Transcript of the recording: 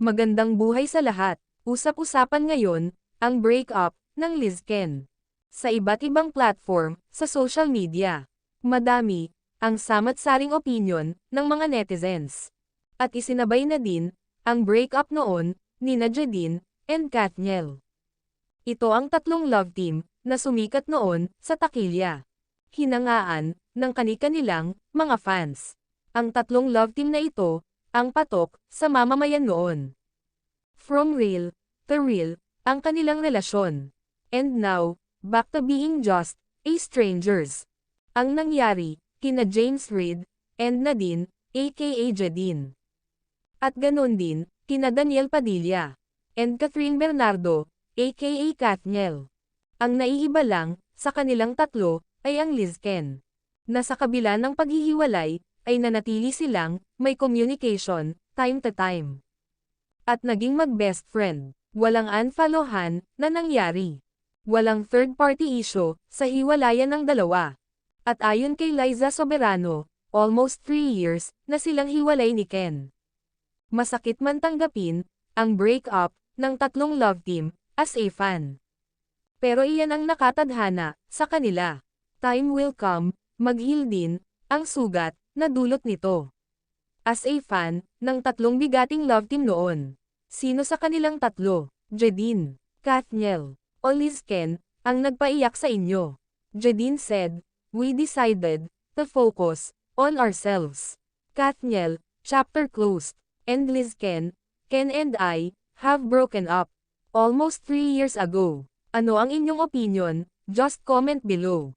Magandang buhay sa lahat. Usap-usapan ngayon, ang breakup ng Liz Ken. Sa iba't ibang platform, sa social media. Madami, ang samat-saring opinion ng mga netizens. At isinabay na din, ang breakup noon, ni Nadjadine and Katniel. Ito ang tatlong love team, na sumikat noon, sa takilya. Hinangaan, ng kani-kanilang, mga fans. Ang tatlong love team na ito, ang patok, sa mamamayan noon. From real, to real, ang kanilang relasyon. And now, back to being just, a strangers. Ang nangyari, kina James Reid, and Nadine, aka Jadine. At ganon din, kina Daniel Padilla, and Catherine Bernardo, aka Katniel. Ang naiiba lang, sa kanilang tatlo, ay ang Liz Ken. Na sa kabila ng paghihiwalay, ay nanatili silang, may communication, time to time. At naging mag-best friend. Walang unfollowan, na nangyari. Walang third-party issue, sa hiwalayan ng dalawa. At ayon kay Liza Soberano, almost 3 years, na silang hiwalay ni Ken. Masakit man tanggapin, ang breakup, ng tatlong love team, as a fan. Pero iyan ang nakatadhana, sa kanila. Time will come, mag-heal din, ang sugat, na dulot nito. As a fan, ng tatlong bigating love team noon. Sino sa kanilang tatlo? Jadine, Kathniel, o Liz Ken, ang nagpaiyak sa inyo? Jadine said, We decided, to focus, on ourselves. Kathniel, chapter closed. And Liz Ken, Ken and I, have broken up. Almost 3 years ago. Ano ang inyong opinion? Just comment below.